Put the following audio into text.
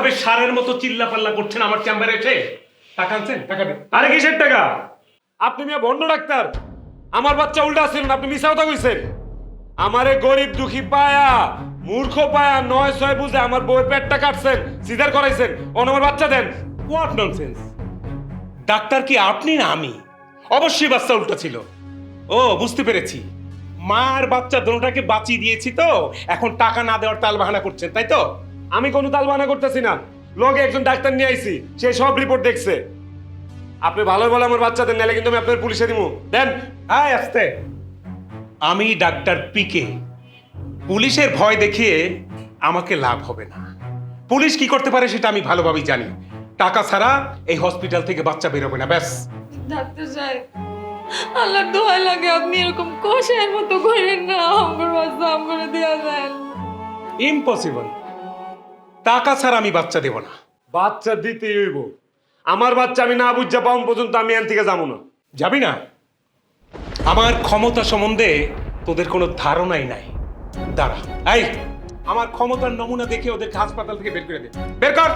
এইভাবে সারের মতো চিল্লা পাল্লা করছেন আমার চেম্বারে এসে? টাকা আনছেন? টাকা দেন। আরে কিসের টাকা? আপনি ডাক্তার। আমার বাচ্চা উল্টা আপনি কইছেন। আমারে গরিব দুঃখী পায়া, মূর্খ পায়া, নয় ছয় বুঝে আমার বউয়ের পেটটা কাটছেন, সিজার করাইছেন। বাচ্চা দেন। হোয়াট ননসেন্স ডাক্তার কি আপনি না আমি? অবশ্যই বাচ্চা উল্টো ছিল। ও, বুঝতে পেরেছি। মার বাচ্চা দোনোটাকে বাঁচিয়ে দিয়েছি তো? এখন টাকা না দেওয়ার তাল বাহানা করছেন, তাই তো? আমি কোনো তালবানা করতেছি না। লগে একজন ডাক্তার নিয়ে আইছি সে সব রিপোর্ট দেখছে। আপনি ভালো ভালো আমার বাচ্চাদের নেলে কিন্তু আমি আপনার পুলিশে দিব দেন আয় আসতে। আমি ডাক্তার পিকে পুলিশের ভয় দেখিয়ে আমাকে লাভ হবে না। পুলিশ কি করতে পারে সেটা আমি ভালোভাবেই জানি। টাকা ছাড়া এই হসপিটাল থেকে বাচ্চা বেরোবে না ব্যাস। ডাক্তার সাহেব আল্লাহর দোহাই লাগে আপনি এরকম কষায়ের মতো করেন না আমার বাচ্চা আমার দেওয়া যায়। ইম্পসিবল টাকা ছাড়া আমি বাচ্চা দেব না। বাচ্চা দিতে হইব। আমার বাচ্চা আমি না বুঝা পাউন পর্যন্ত আমি এন থেকে যাব না। যাবি না? আমার ক্ষমতা সম্বন্ধে তোদের কোনো ধারণাই নাই। দাঁড়া। এই আমার ক্ষমতার নমুনা দেখে ওদেরকে হাসপাতাল থেকে বের করে দে। বের কর!